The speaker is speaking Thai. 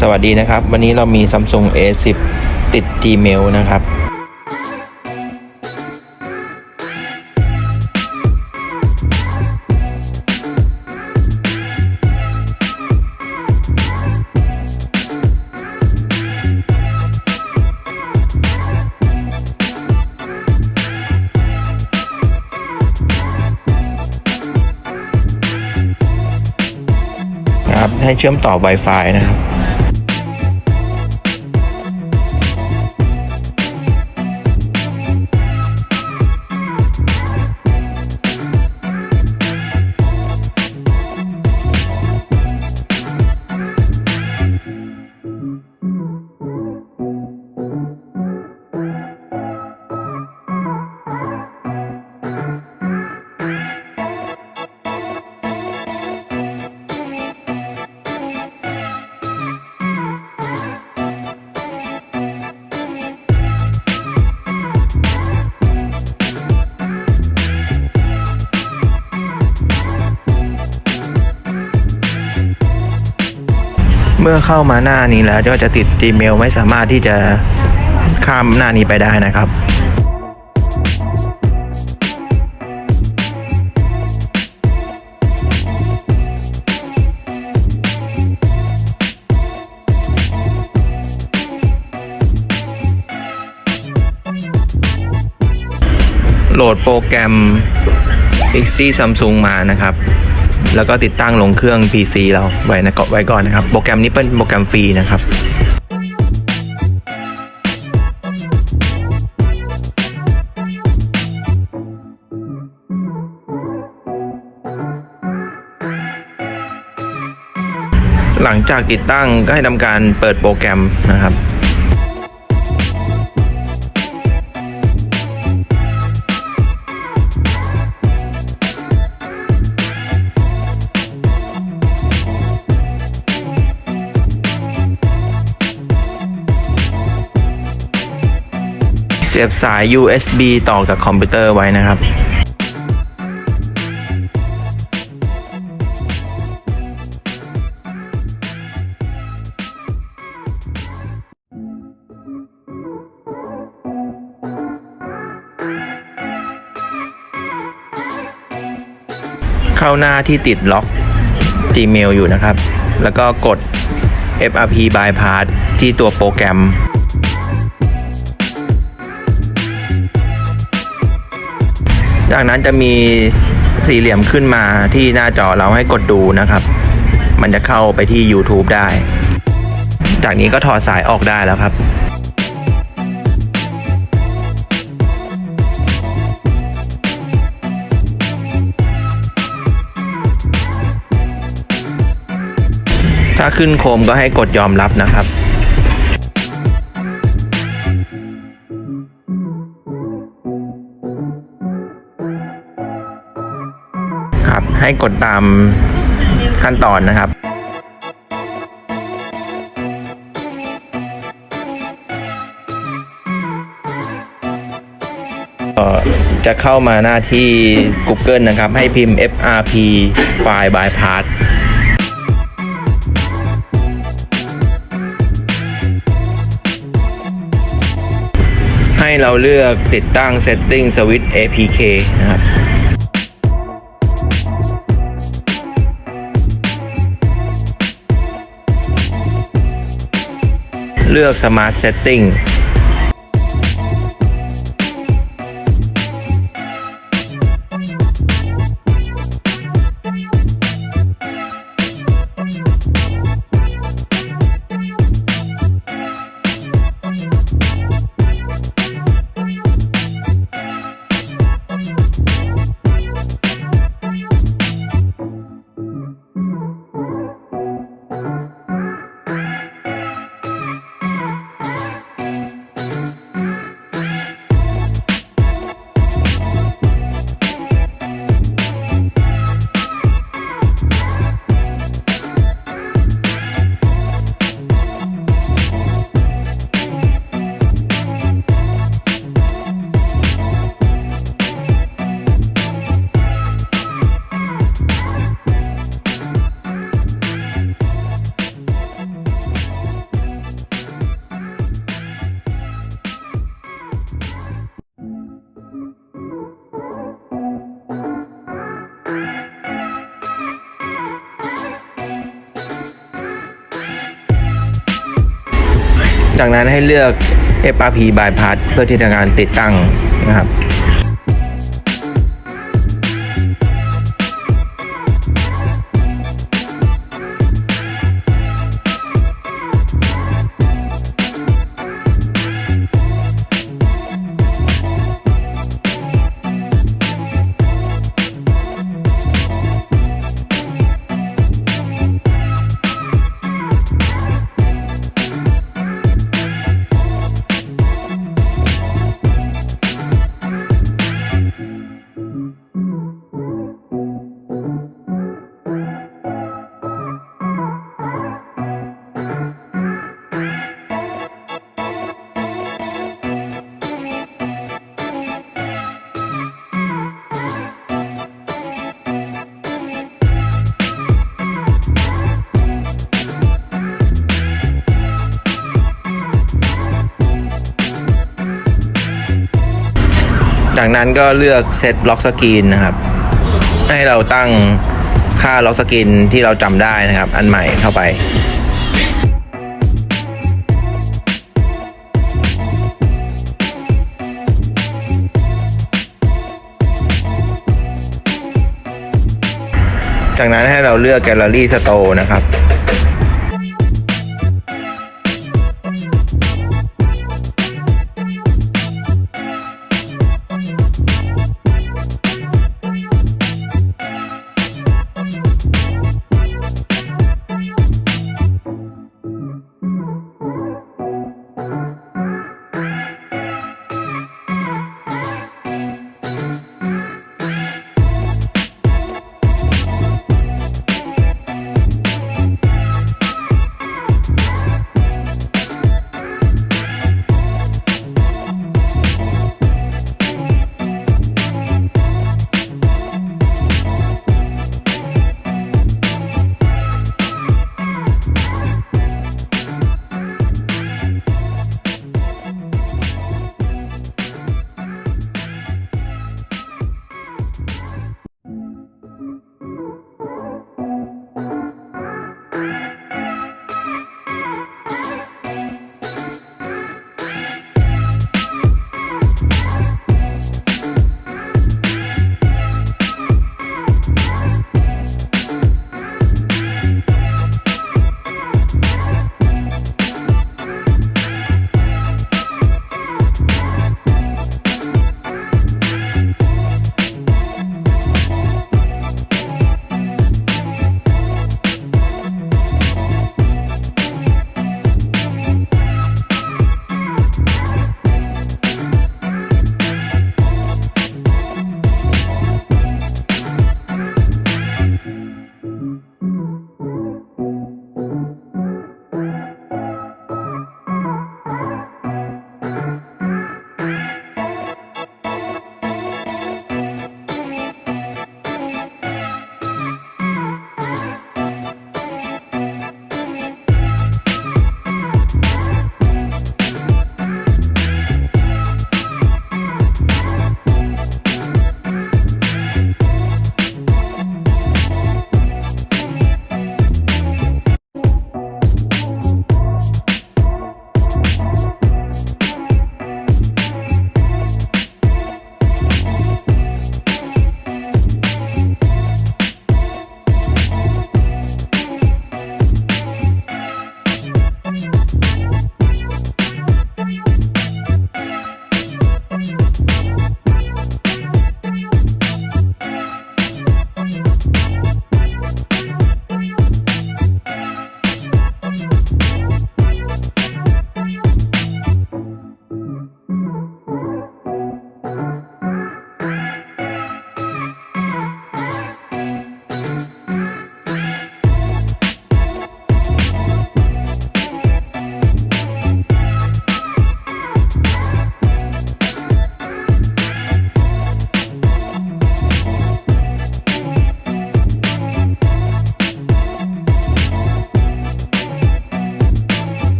สวัสดีนะครับ วันนี้เรามี Samsung A10 ติด Gmail นะครับนะครับให้เชื่อมต่อ Wi-Fi นะครับ มื่อเข้ามาหน้านี้แล้วก็จะติด Gmail ไม่สามารถที่จะข้ามหน้านี้ไปได้นะครับโหลดโปรแกรม Pixie Samsung มานะครับ แล้วก็ติดตั้งลงเครื่อง PC เราไว้นะเกาะไว้ก่อนนะครับ โปรแกรมนี้เป็นโปรแกรมฟรีนะครับหลังจากติดตั้งก็ให้ทำการเปิดโปรแกรมนะครับ เสียบสาย USB ต่อกับคอมพิวเตอร์ไว้นะครับเข้าหน้าที่ติดล็อก Gmail อยู่นะครับ แล้วก็กด FRP bypass ที่ตัวโปรแกรม จากนั้นจะมีสี่เหลี่ยมขึ้นมาที่หน้าจอเราให้กดดูนะครับ มันจะเข้าไปที่ YouTube ได้ จากนี้ก็ถอดสายออกได้แล้วครับถ้าขึ้นโคมก็ให้กดยอมรับนะครับ ให้กดตามขั้นตอนนะครับจะเข้ามาหน้าที่ Google นะครับ ให้พิมพ์ FRP File Bypass ให้เราเลือกติดตั้ง Setting Switch APK นะครับ เลือก Smart Setting จากนั้นให้เลือก FRP bypass เพื่อที่จะการติดตั้งนะครับ นั้นก็เลือกเซตล็อกสกรีนนะครับ ให้เราตั้งค่าล็อกสกรีนที่เราจำได้นะครับ อันใหม่เข้าไปจากนั้นให้เราเลือกแกลเลอรี่สโตนะครับ